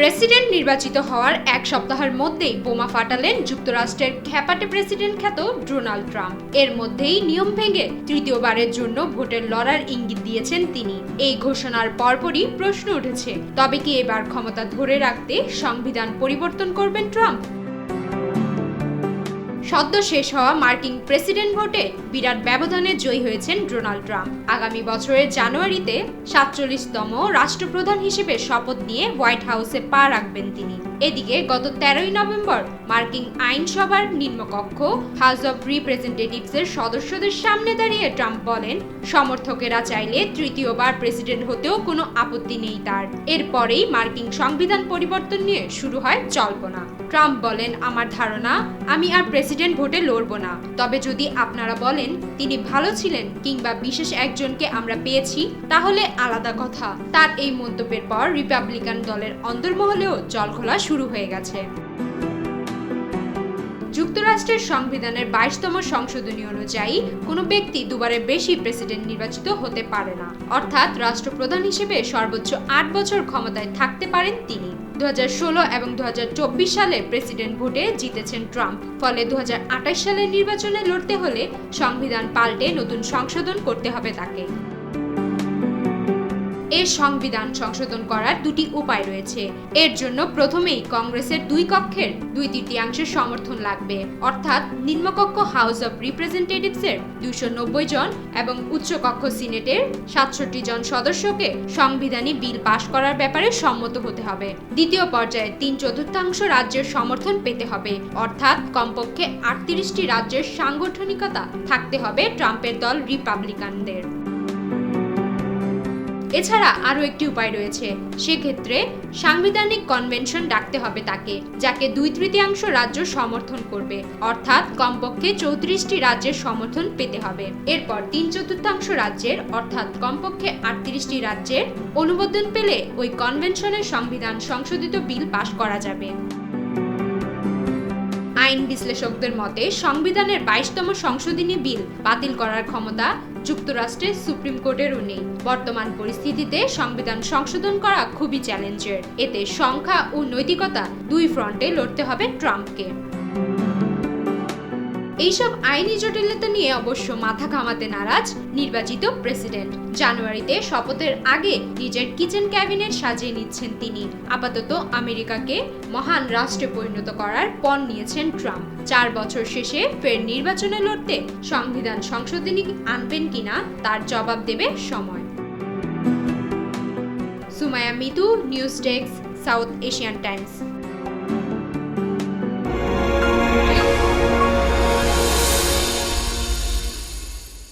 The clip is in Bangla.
প্রেসিডেন্ট নির্বাচিত হওয়ার এক সপ্তাহের মধ্যেই বোমা ফাটালেন যুক্তরাষ্ট্রের খ্যাপাটে প্রেসিডেন্ট খ্যাত ডোনাল্ড ট্রাম্প। এর মধ্যেই নিয়ম ভেঙে তৃতীয়বারের জন্য ভোটের লড়ার ইঙ্গিত দিয়েছেন তিনি। এই ঘোষণার পরপরই প্রশ্ন উঠেছে, তবে কি এবার ক্ষমতা ধরে রাখতে সংবিধান পরিবর্তন করবেন ট্রাম্প? সদ্য শেষ হওয়া মার্কিন প্রেসিডেন্ট ভোটে বিরাট ব্যবধানে জয়ী হয়েছেন ডোনাল্ড ট্রাম্প। আগামী বছরের জানুয়ারিতে সাতচল্লিশতম রাষ্ট্রপ্রধান হিসেবে শপথ নিয়ে হোয়াইট হাউসে পা রাখবেন তিনি। এদিকে গত তেরোই নভেম্বর মার্কিন আইনসভার নিম্নকক্ষ হাউস অব রিপ্রেজেন্টেটিভসের সদস্যদের সামনে দাঁড়িয়ে ট্রাম্প বলেন, সমর্থকেরা চাইলে তৃতীয়বার প্রেসিডেন্ট হতেও কোনো আপত্তি নেই তার। এরপরেই মার্কিন সংবিধান পরিবর্তন নিয়ে শুরু হয় জল্পনা। ট্রাম্প বলেন, আমার ধারণা, আমি আর প্রেসিডেন্ট ভোটে লড়ব না। তবে যদি আপনারা বলেন, তিনি ভালো ছিলেন কিংবা বিশেষ একজনকে আমরা পেয়েছি, তাহলে আলাদা কথা। তার এই মন্তব্যের পর রিপাবলিকান দলের অন্তর্মহলেও জলঘোলা শুরু হয়ে গেছে। যুক্তরাষ্ট্রের সংবিধানের বাইশতম সংশোধনী অনুযায়ী কোনো ব্যক্তি দুবারের বেশি প্রেসিডেন্ট নির্বাচিত হতে পারে না। অর্থাৎ রাষ্ট্রপ্রধান হিসেবে সর্বোচ্চ আট বছর ক্ষমতায় থাকতে পারেন তিনি। দু হাজার ষোলো এবং দু হাজার চব্বিশ সালে প্রেসিডেন্ট ভোটে জিতেছেন ট্রাম্প। ফলে দুহাজার আঠাশ সালের নির্বাচনে লড়তে হলে সংবিধান পাল্টে নতুন সংশোধন করতে হবে তাকে। এর সংবিধান সংশোধন করার দুটি উপায় রয়েছে। এর জন্য প্রথমেই কংগ্রেসের দুই কক্ষের দুই তৃতীয়াংশের সমর্থন লাগবে। অর্থাৎ নিম্নকক্ষ হাউস অব রিপ্রেজেন্টেটিভসের দুইশো নব্বই জন এবং উচ্চকক্ষ সিনেটের সাতষট্টি জন সদস্যকে সংবিধানী বিল পাশ করার ব্যাপারে সম্মত হতে হবে। দ্বিতীয় পর্যায়ে তিন চতুর্থাংশ রাজ্যের সমর্থন পেতে হবে। অর্থাৎ কমপক্ষে আটত্রিশটি রাজ্যের সাংগঠনিকতা থাকতে হবে ট্রাম্পের দল রিপাবলিকানদের। এছাড়া আরও একটি উপায় রয়েছে। সেক্ষেত্রে সাংবিধানিক কনভেনশন ডাকতে হবে তাকে, যাকে দুই তৃতীয়াংশ রাজ্য সমর্থন করবে। অর্থাৎ কমপক্ষে চৌত্রিশটি রাজ্যের সমর্থন পেতে হবে। এরপর তিন চতুর্থাংশ রাজ্যের, অর্থাৎ কমপক্ষে আটত্রিশটি রাজ্যের, অনুমোদন পেলে ওই কনভেনশনের সংবিধান সংশোধিত বিল পাশ করা যাবে। আইন বিশ্লেষকদের মতে, সংবিধানের বাইশতম সংশোধনী বিল বাতিল করার ক্ষমতা যুক্তরাষ্ট্রের সুপ্রিম কোর্টেরও নেই। বর্তমান পরিস্থিতিতে সংবিধান সংশোধন করা খুবই চ্যালেঞ্জের। এতে সংখ্যা ও নৈতিকতা দুই ফ্রন্টে লড়তে হবে ট্রাম্পকে। এইসব আইনি জটিলতা নিয়ে অবশ্য মাথা ঘামাতে নারাজ নির্বাচিত প্রেসিডেন্ট। জানুয়ারিতে শপথের আগে নিজের কিচেন ক্যাবিনেট সাজিয়ে নিচ্ছেন তিনি। আপাতত আমেরিকাকে মহান রাষ্ট্রে পরিণত করার পণ নিয়েছেন ট্রাম্প। চার বছর শেষে ফের নির্বাচনে লড়তে সংবিধান সংশোধনী আনবেন কিনা তার জবাব দেবে সময়। Sumaya Mitu, news desk, South Asian Times.